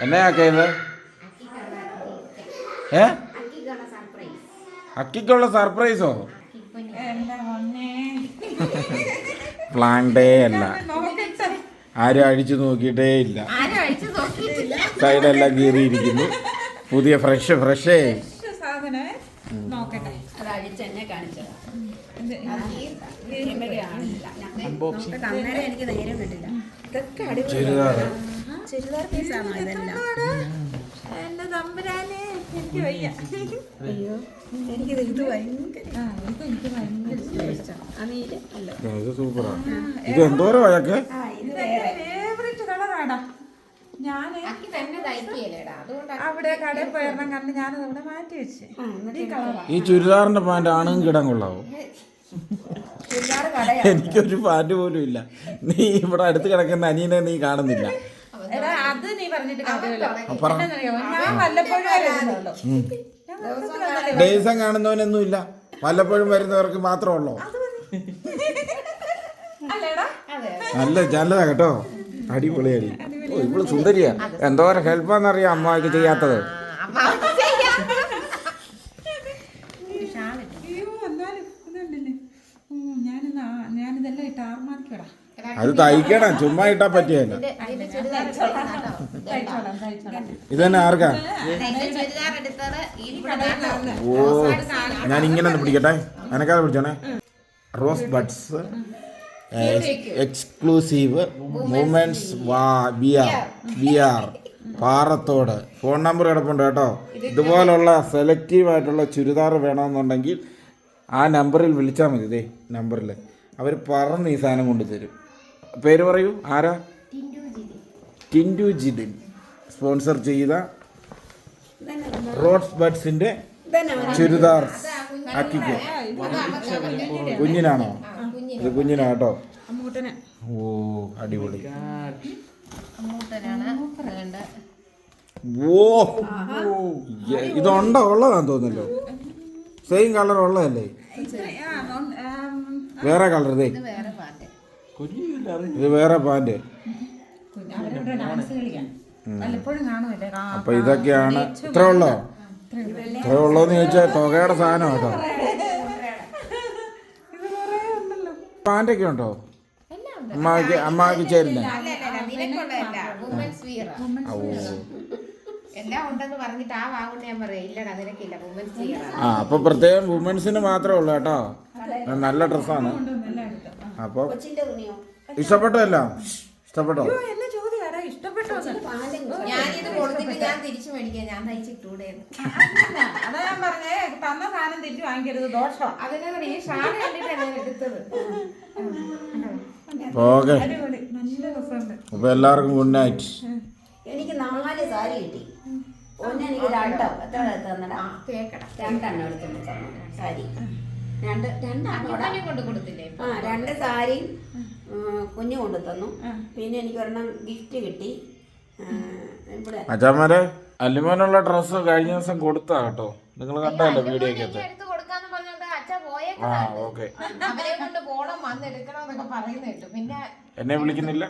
എന്നയാക്ക ഇത് ഏ? അക്കിക്കുള്ള സർപ്രൈസോ? എന്റെ പ്ലാൻ ഡേ അല്ല. ആരും അഴിച്ചു നോക്കിയിട്ടേ ഇല്ല. സൈഡെല്ലാം കീറിയിരിക്കുന്നു. പുതിയ ഫ്രഷ് ഫ്രഷേ. ഫ്രഷ് എനിക്ക് ചുരിദാർ പീസാണോ ഇതെല്ലാം. എന്റെ തമ്പുരാനെ എനിക്ക് വയ്യ. അയ്യോ. എനിക്കിത് ഇത് ഭയങ്കര ആ ഇത് എനിക്ക് ഭയങ്കര ഇഷ്ടം. അമീൽ അല്ല. ഇത് സൂപ്പറാ. ഇത് എന്തോരം വഴക്ക് ആ ഇത് വേറെ. ഫേവറേറ്റ് കളറാടാ. ഞാൻ അവിടെ കടയിൽ പോയിരുന്ന കണ്ട് ഞാനത് ഇവിടെ മാറ്റി വെച്ച്. ഈ കളറാ. ഈ ചുരിദാറിന്റെ പാന്റ് ആണും കിടാൻ കൊള്ളാവോ? കടയാ. എനിക്കൊരു പാന്റ് പോലും ഇല്ല. നീ ഇവിടെ അടുത്ത് കിടക്കുന്ന അനിയനെ നീ കാണുന്നില്ല. എടാ അത് നീ പറഞ്ഞിട്ട് കാര്യമില്ല? ഞാൻ വല്ലപ്പോഴും വരുന്നുള്ളൂ ഡേയ്സം കാണുന്നവനൊന്നും ഇല്ല വല്ലപ്പോഴും വരുന്നവർക്ക് മാത്രമുള്ളോ അല്ലേടാ? നല്ല നല്ലതാ കേട്ടോ. അടിപൊളിയായി. ഓ ഇവൾ സുന്ദരിയാ. എന്തോരം ഹെൽപ്പാന്നറിയാം അമ്മയ്ക്ക് ചെയ്യാത്തത്. ഞാനിന്ന് ഞാനിതെല്ലാം ഇട്ട് ആർമാർക്കിടാം അത് തയ്ക്കണം ചുമ്മാ ഇട്ടാ പറ്റിയല്ല ഇതന്നെ ആർക്കാ? ഓ ഞാൻ ഇങ്ങനെ ഒന്ന് പിടിക്കട്ടെ? എനക്കാതെ പിടിച്ചോണേ? റോസ് ബഡ്സ് എക്സ്ക്ലൂസീവ് മൂമെന്റ്സ് വാ B R B R Parathodu. Phone number കിടപ്പുണ്ട് കേട്ടോ. ഇതുപോലുള്ള സെലക്റ്റീവ് ആയിട്ടുള്ള ചുരിദാർ വേണമെന്നുണ്ടെങ്കിൽ ആ നമ്പറിൽ വിളിച്ചാൽ മതി ഇതേ നമ്പറിൽ അവർ പറന്ന് ഈ സാധനം കൊണ്ട് തരും പേര് പറയൂ ആരാ? ടിൻഡു ജിതിൻ. സ്പോൺസർ ചെയ്ത റോഡ്സ് ബഡ്സിന്റെ ചുരിദാർ അക്കിക്ക് കുഞ്ഞിനാണോ? ഇത് കുഞ്ഞിനാ കേട്ടോ. അമ്മൂട്ടനെ. ഓ അടിപൊളി. ഓ ഇതുണ്ടോ? ഉള്ളതാന്ന് തോന്നുന്നല്ലോ. സെയിം കളർ ഉള്ളതല്ലേ? ആ, വേറെ കളർ ഇതേ കുഞ്ഞു ഇത് വേറെ പാന്റ് കുഞ്ഞ് അവരിവിടെ ഡാൻസ് കളിക്കാൻ. വല്ലപ്പോഴും കാണുമല്ലേ? ആ, അപ്പൊ ഇതൊക്കെയാണ്. ഇത്ര ഉള്ളോ? ഇത്ര ഉള്ളോന്ന് ചോദിച്ചാൽ തുകയുടെ സാധനം കേട്ടോ. ഇത് കുറേ ഉണ്ടല്ലോ പാന്റൊക്കെ ഉണ്ടോ? അമ്മാക്ക് അമ്മാക്ക് ചേരില്ല പറഞ്ഞിട്ട് ആ അപ്പൊ പ്രത്യേകം വുമൻസിന് മാത്രമേ ഉള്ളൂ കേട്ടോ. നല്ല ഡ്രസ്സാണ് അപ്പൊ അപ്പോൾ ഇഷ്ടപ്പെട്ടോ? എല്ലാം ഇഷ്ടപ്പെട്ടോ? ഞാനിത് കൊടുത്തിട്ട് ഞാൻ തിരിച്ചു മേടിക്കാം. ഞാൻ തയ്ച്ചിട്ടൂടെ അല്ല, അതാ ഞാൻ പറഞ്ഞേ തന്ന സാധനം തിരിച്ചു വാങ്ങിക്കരുത് ദോഷം ഈ ഷാൾ ഞാൻ എടുത്തത്? ഓക്കെ. എല്ലാവർക്കും ഗുഡ് നൈറ്റ് എനിക്ക് നാല് സാരി കിട്ടി. ഒന്ന് എനിക്ക് രണ്ടോ. എത്ര തന്നടാ. രണ്ടെണ്ണം എടുത്തിട്ടുണ്ട് സാരി. രണ്ട് രണ്ടാണ്? കൊണ്ട് കൊടുത്തില്ലേ? ആ രണ്ട് സാരിയും കുഞ്ഞു കൊണ്ടു തന്നു. പിന്നെ എനിക്ക് ഒരെണ്ണം ഗിഫ്റ്റ് കിട്ടി. ഇവിടെ. അച്ഛന്മാരെ അല്ലുമോനുള്ള ഡ്രസ്സ് കഴിഞ്ഞ ദിവസം കൊടുത്താ കേട്ടോ. നിങ്ങൾ കണ്ടല്ലോ വീഡിയോ ഒക്കെ ആ ഓക്കെ. എന്നെ വിളിക്കുന്നില്ല?